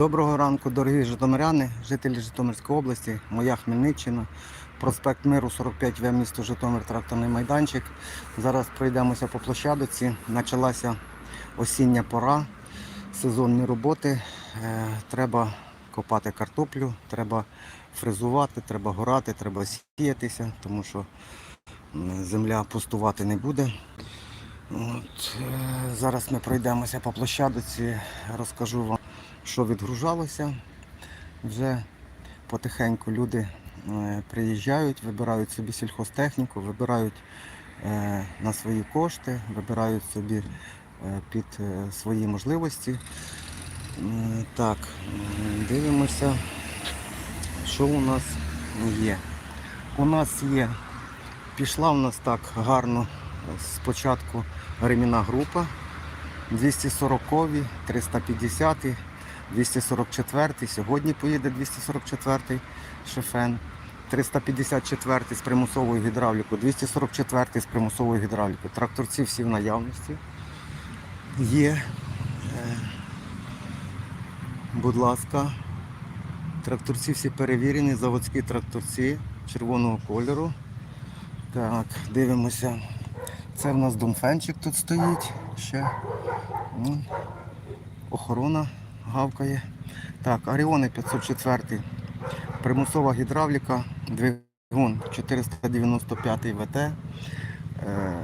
Доброго ранку, дорогі житомиряни, жителі Житомирської області, моя Хмельниччина, проспект Миру 45В, місто Житомир, тракторний майданчик. Зараз пройдемося по площадці. Почалася осіння пора, сезонні роботи. Е, Треба копати картоплю, треба фрезувати, треба горати, треба сіятися, тому що земля пустувати не буде. От, е, зараз ми пройдемося по площадці, розкажу вам, що відгружалося. Вже потихеньку люди е, приїжджають, вибирають собі сільхозтехніку, вибирають е, на свої кошти, вибирають собі е, під свої можливості. Так, дивимося, що у нас є. У нас є, пішла у нас так гарно спочатку ремінна група 240, 350, 244, сьогодні поїде 244 шефен, 354 з примусовою гідравлікою, 244 з примусовою гідравлікою. Тракторці всі в наявності. Є. Е, Будь ласка, тракторці всі перевірені, заводські тракторці червоного кольору. Так, дивимося. Це в нас думфенчик тут стоїть ще. Охорона гавкає. Так, Аріони 504. Примусова гідравліка, двигун 495 ВТ, е,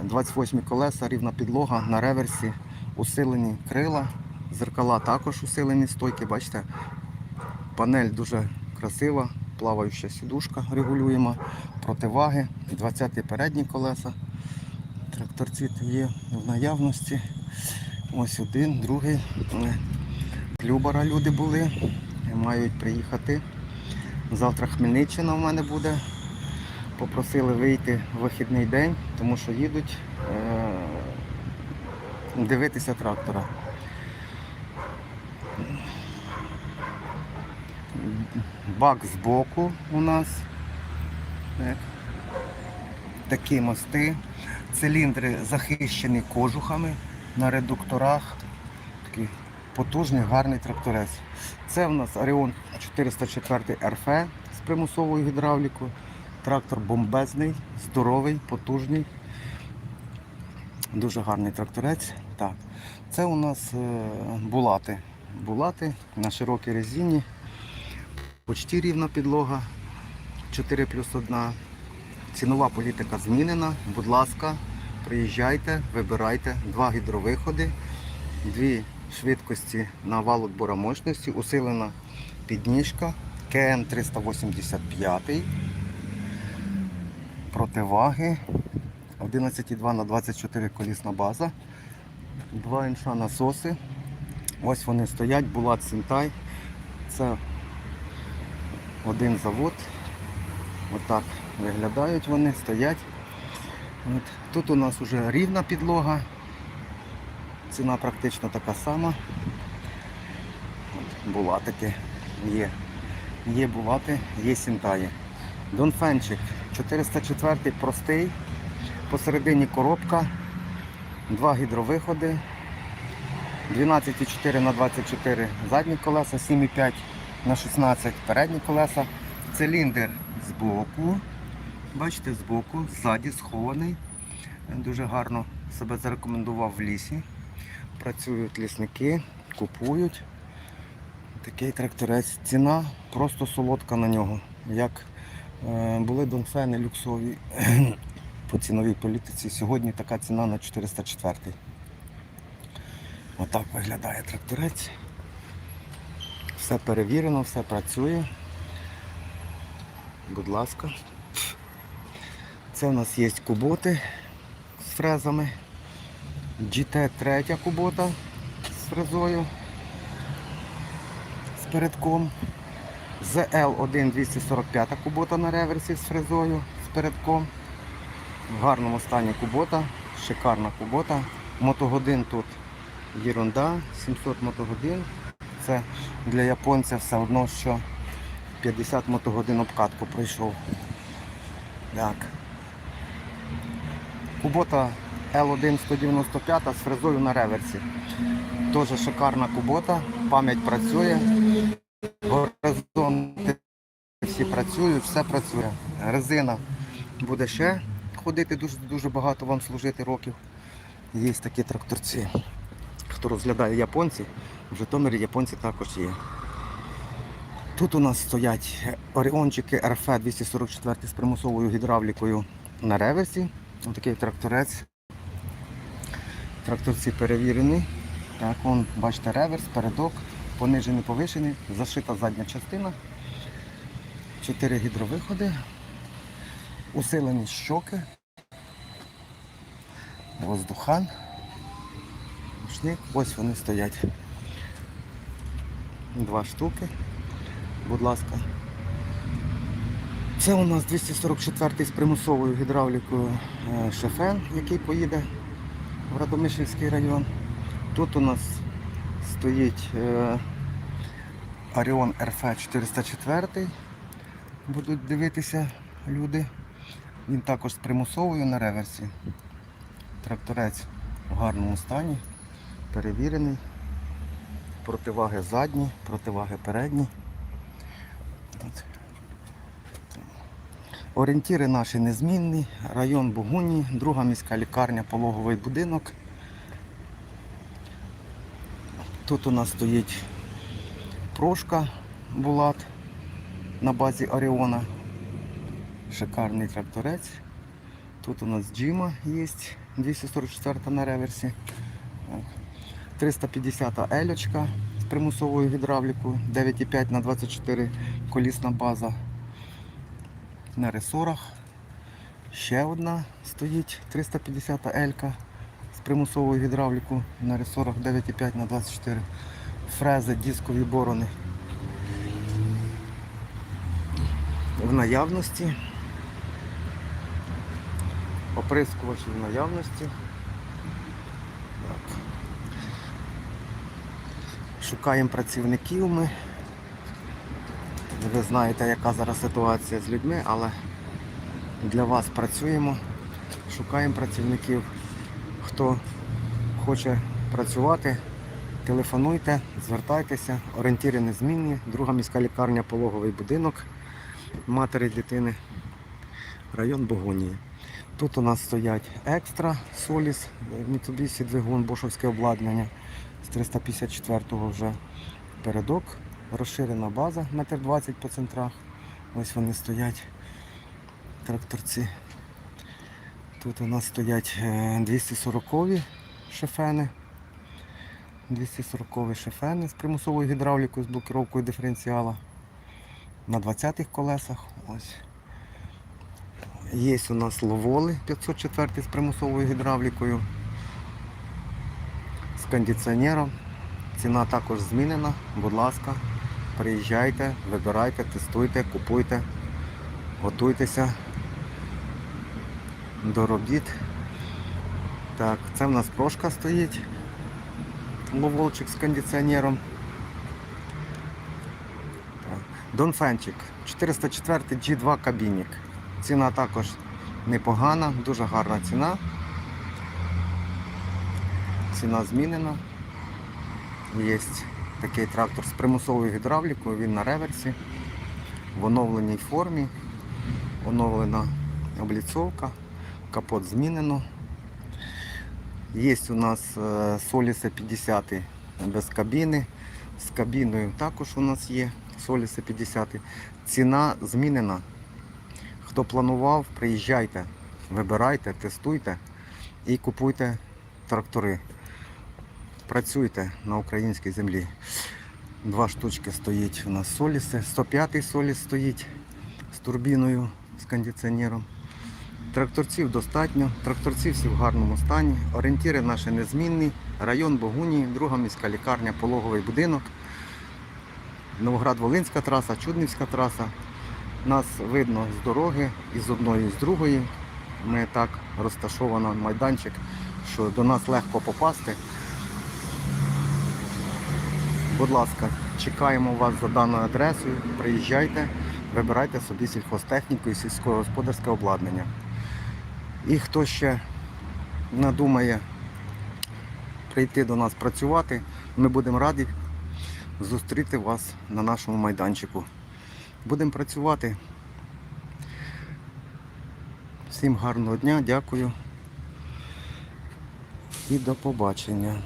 28 колеса, рівна підлога на реверсі, усилені крила, зеркала також усилені стойки, бачите, панель дуже красива, плаваюча сідушка регулюємо, противаги, 20 передні колеса. Тракторці є в наявності. Ось один, другий. Любара люди були, мають приїхати. Завтра Хмельниччина в мене буде. Попросили вийти в вихідний день, тому що їдуть е- дивитися трактора. Бак збоку у нас. Так. Такі мости. Циліндри захищені кожухами на редукторах. Такий потужний, гарний тракторець. Це в нас Оріон 404 РФ з примусовою гідравлікою. Трактор бомбезний, здоровий, потужний. Дуже гарний тракторець. Так. Це у нас е, булати. Булати на широкій резині. Почти рівна підлога. 4 плюс 1. Цінова політика змінена. Будь ласка, приїжджайте, вибирайте два гідровиходи, дві швидкості на вал отбора усилена підніжка КМ 385, противаги, 11,2 на 24 колісна база, два інша насоси. Ось вони стоять, Булат Сінтай. Це один завод. Отак виглядають вони, стоять. От. Тут у нас вже рівна підлога. Ціна практично така сама. От, булатики є. Є булати, є сінтаї. Донфенчик 404 простий. Посередині коробка, два гідровиходи, 12,4 на 24 задні колеса, 7,5 на 16 передні колеса. Циліндр збоку. Бачите, збоку, ззаді схований. Дуже гарно себе зарекомендував в лісі. Працюють лісники, купують. Такий тракторець. Ціна просто солодка на нього. Як е, були донфени люксові по ціновій політиці, сьогодні така ціна на 404. Отак виглядає тракторець. Все перевірено, все працює. Будь ласка. Це у нас є куботи з фрезами. GT третя кубота з фрезою. З передком. ZL1 245 кубота на реверсі з фрезою, з передком. В гарному стані кубота, шикарна кубота. Мотогодин тут єрунда, 700 мотогодин. Це для японця все одно, що 50 мотогодин обкатку пройшов. Так. Кубота L1 195 з фрезою на реверсі. Теж шикарна кубота. пам'ять працює, горизонти всі працюють, все працює. Резина буде ще ходити дуже, дуже багато вам служити років. Є такі тракторці. Хто розглядає японці, в Житомирі японці також є. Тут у нас стоять оріончики РФ 244 з примусовою гідравлікою на реверсі. Ось такий тракторець. Тракторці перевірені. Так, вон, бачите, реверс, передок, понижений, повишений, зашита задня частина. Чотири гідровиходи, усилені щоки, воздухан, рушник, ось вони стоять. Два штуки, будь ласка. Це у нас 244 з примусовою гідравлікою е, шефен, який поїде Радомишльський район. Тут у нас стоїть е, Оріон РФ 404. Будуть дивитися люди. Він також з примусовою на реверсі. Тракторець в гарному стані, перевірений. Противаги задні, противаги передні. Орієнтіри наші незмінні. Район Бугуні, друга міська лікарня, пологовий будинок. Тут у нас стоїть прошка Булат на базі Оріона. Шикарний тракторець. Тут у нас Джима є, 244 на реверсі. Так. 350 Елечка з примусовою гідравлікою, 9,5 на 24 колісна база. На ресорах. Ще одна стоїть 350 Елька з примусовою гідравлікою на ресорах 9,5 на 24 фрези, дискові борони. В наявності. Оприскувачі в наявності. Так. Шукаємо працівників ми. Ви знаєте, яка зараз ситуація з людьми, але для вас працюємо, шукаємо працівників. Хто хоче працювати, телефонуйте, звертайтеся, орієнтири незмінні. Друга міська лікарня, пологовий будинок матері дитини, район Богонії. Тут у нас стоять екстра Соліс, Mitsubishi двигун, бошовське обладнання з 354-го вже передок. Розширена база, метр 20 по центрах. Ось вони стоять, тракторці. Тут у нас стоять 240-ві шефени. 240-ві шефени з примусовою гідравлікою, з блокировкою диференціала. На 20-х колесах. Ось. Є у нас ловоли 504 з примусовою гідравлікою. З кондиціонером. Ціна також змінена. Будь ласка, приїжджайте, вибирайте, тестуйте, купуйте, готуйтеся до робіт. Так, це в нас прошка стоїть. Ловолчик з кондиціонером. Донфенчик 404 G2 кабінник. Ціна також непогана, дуже гарна ціна. Ціна змінена. Є такий трактор з примусовою гідравлікою, він на реверсі, в оновленій формі, оновлена обліцовка, капот змінено. Є у нас Соліса 50 без кабіни. З кабіною також у нас є Соліса 50. Ціна змінена. Хто планував, приїжджайте, вибирайте, тестуйте і купуйте трактори. Працюйте на українській землі. Два штучки стоїть у нас соліси. 105-й соліс стоїть з турбіною, з кондиціонером. Тракторців достатньо, тракторці всі в гарному стані. Орієнтири наші незмінні. Район Богунії, друга міська лікарня, пологовий будинок. Новоград-Волинська траса, Чуднівська траса. Нас видно з дороги і з одної, і з другої. Ми так розташовано майданчик, що до нас легко попасти. Будь ласка, чекаємо вас за даною адресою. Приїжджайте, вибирайте собі сільхозтехніку і сільськогосподарське обладнання. І хто ще надумає прийти до нас працювати, ми будемо раді зустріти вас на нашому майданчику. Будемо працювати. Всім гарного дня, дякую і до побачення.